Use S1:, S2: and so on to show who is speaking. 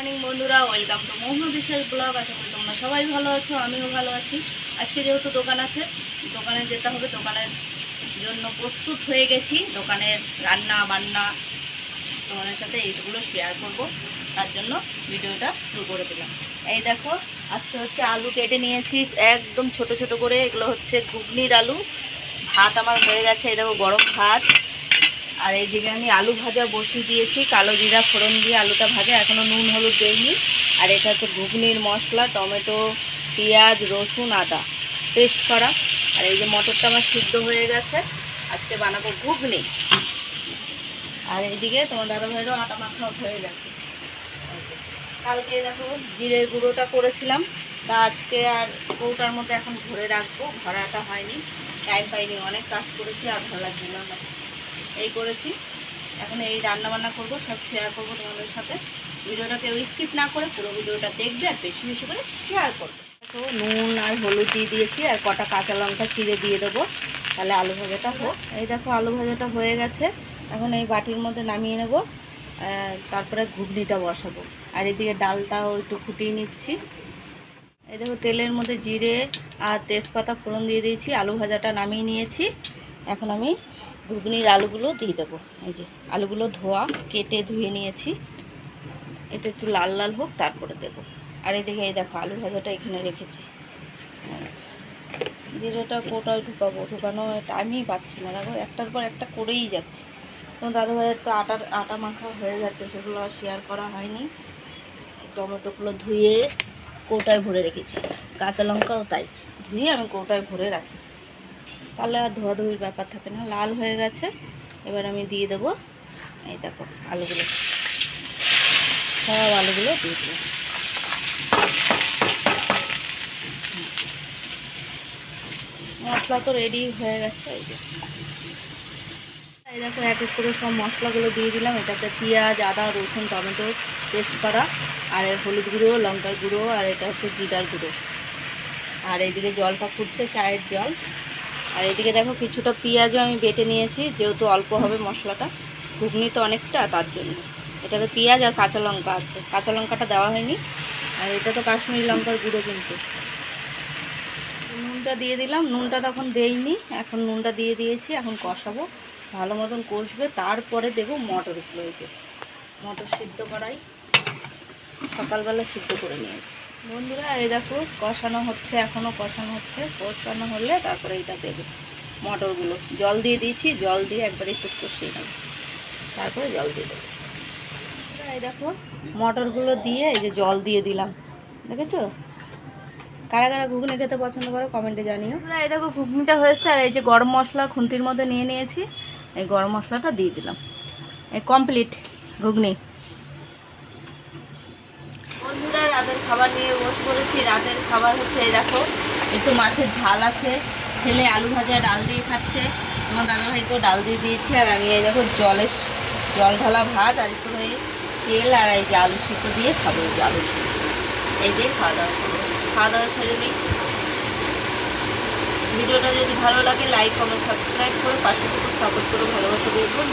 S1: Morning বন্ধুরা welcome to Mohan Bishal blog আশা করি তোমরা সবাই ভালো আছো, আমিও ভালো আছি। আজকে যেহেতু দোকান আছে, দোকানে যেতে হবে, দোকানের জন্য প্রস্তুত হয়ে গেছি। দোকানের রান্না বান্না তোমাদের সাথে এইগুলো শেয়ার করব। তার জন্য ভিডিওটা শুরু করে দিলাম। এই দেখো, আজকে হচ্ছে আলু কেটে নিয়েছি, একদম ছোট ছোট করে। এগুলো হচ্ছে ঘুগনির আলু। ভাত আমার হয়ে গেছে, এই দেখো গরম ভাত। আর এইদিকে আমি আলু ভাজা বসিয়ে দিয়েছি, কালো জিরা ফোড়ন দিয়ে আলুটা ভাজা এখনও নুন হলুদ দেইনি। আর এটা হচ্ছে ঘুগনির মশলা, টমেটো, পেঁয়াজ, রসুন, আদা। পেস্ট করা। আর এই যে মটরটা আমার সিদ্ধ হয়ে গেছে, আজকে বানাবো ঘুগনি। আর এইদিকে তোমার দাদা ভাইয়েরও আটা মাখা হয়ে গেছে। কালকে দেখো জিরের গুঁড়োটা করেছিলাম, তা আজকে আর কৌটার মধ্যে এখন ভরে রাখব, ভরাটা হয়নি। টাইম পাইনি, অনেক কাজ করেছি, আর ভালো লাগছিল না। এই করেছি। এখন এই রান্না বান্না করব, সব শেয়ার করব তোমাদের সাথে। ভিডিওটা কেউ স্কিপ না করে পুরো ভিডিওটা দেখবে আর বেশি বেশি করে শেয়ার করবে। তো নুন আর হলুদ দিয়ে দিয়েছি আর কটা কাঁচা লঙ্কা চিড়ে দিয়ে দেবো। তাহলে আলু ভাজাটা হোক। এই দেখো, আলু ভাজাটা হয়ে গেছে। এখন এই বাটির মধ্যে নামিয়ে নেব। তারপরে ঘুগনিটা বসাবো। আর এদিকে ডালটাও একটু ফুটিয়ে নিচ্ছি। এই দেখো, তেলের মধ্যে জিরে আর তেজপাতা ফোড়ন দিয়ে দিয়েছি। আলু ভাজাটা নামিয়ে নিয়েছি। এখন আমি ঘুগনির আলুগুলো দিয়ে দেবো। এই যে আলুগুলো ধোয়া, কেটে ধুয়ে নিয়েছি। এটা একটু লাল লাল হোক, তারপরে দেবো। আর এদিকে এই দেখো আলু ভাজাটা এখানে রেখেছি। আচ্ছা। জিরেটা কোটায় ঢুকাবো, ঢুকানো টাইমই পাচ্ছি না। দেখো, একটার পর একটা করেই যাচ্ছে। তো দাদু ভাইয়ের তো আটার, আটা মাখা হয়ে গেছে, সেগুলো আর শেয়ার করা হয়নি। টমেটোগুলো ধুয়ে কৌটায় ভরে রেখেছি। কাঁচা লঙ্কাও তাই। ধুয়ে আমি কৌটায় ভরে রাখি। তাহলে আর ধোয়াধুয়ির ব্যাপার থাকে না, লাল হয়ে গেছে। এবার আমি দিয়ে দেবো এই দেখো আলুগুলো। সব আলুগুলো দিয়ে দেবো। মশলা তো রেডি হয়ে গেছে, এই যে। এই দেখো এক এক করে সব মশলাগুলো দিয়ে দিলাম। এটাতে পেঁয়াজ, আদা, রসুন, টমেটো পেস্ট করা। আর এর হলুদ গুঁড়ো, লঙ্কার গুঁড়ো, আর এটা হচ্ছে জিরার গুঁড়ো। আর এইদিকে জলটা ফুটছে, চায়ের জল। আর এদিকে দেখো কিছুটা পেঁয়াজও আমি বেটে নিয়েছি, যেহেতু অল্প হবে মশলাটা। ঘুগনি তো অনেকটা, তার জন্য। এটাতে পেঁয়াজ আর কাঁচা লঙ্কা আছে। কাঁচা লঙ্কাটা দেওয়া হয়নি। আর এটা তো কাশ্মীরি লঙ্কার গুঁড়ো কিন্তু। নুনটা দিয়ে দিলাম। নুনটা তখন দেইনি। এখন নুনটা দিয়ে দিয়েছি। এখন কষাবো। ভালো মতন কষবে। তারপরে দেবো মটর যে। মটর সিদ্ধ করাই। সকালবেলা সিদ্ধ করে নিয়েছি। বন্ধুরা, এই দেখো, কষানো হচ্ছে এখনও কষানো হচ্ছে। কষানো হলে তারপরে এটা দেবে মটরগুলো। জল দিয়ে দিয়েছি, জল দিয়ে একবার একটু কষিয়ে নেব। তারপরে জল দিয়ে দেবো। এই দেখো, মটরগুলো দিয়ে এই যে জল দিয়ে দিলাম। দেখেছ? কারা কারা ঘুগনি খেতে পছন্দ করো কমেন্টে জানিও। এই দেখো, ঘুগনিটা হয়েছে, আর এই যে গরম মশলা খুন্তির মধ্যে নিয়ে নিয়েছি, এই গরম মশলাটা দিয়ে দিলাম। এই কমপ্লিট ঘুগনি। বন্ধুরা, রাতের খাবার নিয়ে বসে করেছি রাতের খাবার হচ্ছে এই দেখো, একটু মাছের ঝাল আছে। ছেলে আলু ভাজা, ডাল দিয়ে খাচ্ছে। তোমার দাদাভাইকেও ডাল দিয়ে দিয়েছি, আর আমি এই দেখো জলের জল ঢালা ভাত, আর একটু ভাই তেল, আর এই যে আলু সিদ্ধ দিয়ে খাব আলু সিদ্ধ। এই দিয়ে খাওয়া দাওয়া করব। খাওয়া দাওয়া সেরে নিই। ভিডিওটা যদি ভালো লাগে লাইক কমেন্ট সাবস্ক্রাইব করে পাশে সাপোর্ট করে ভালোবাসা দিয়ে গুড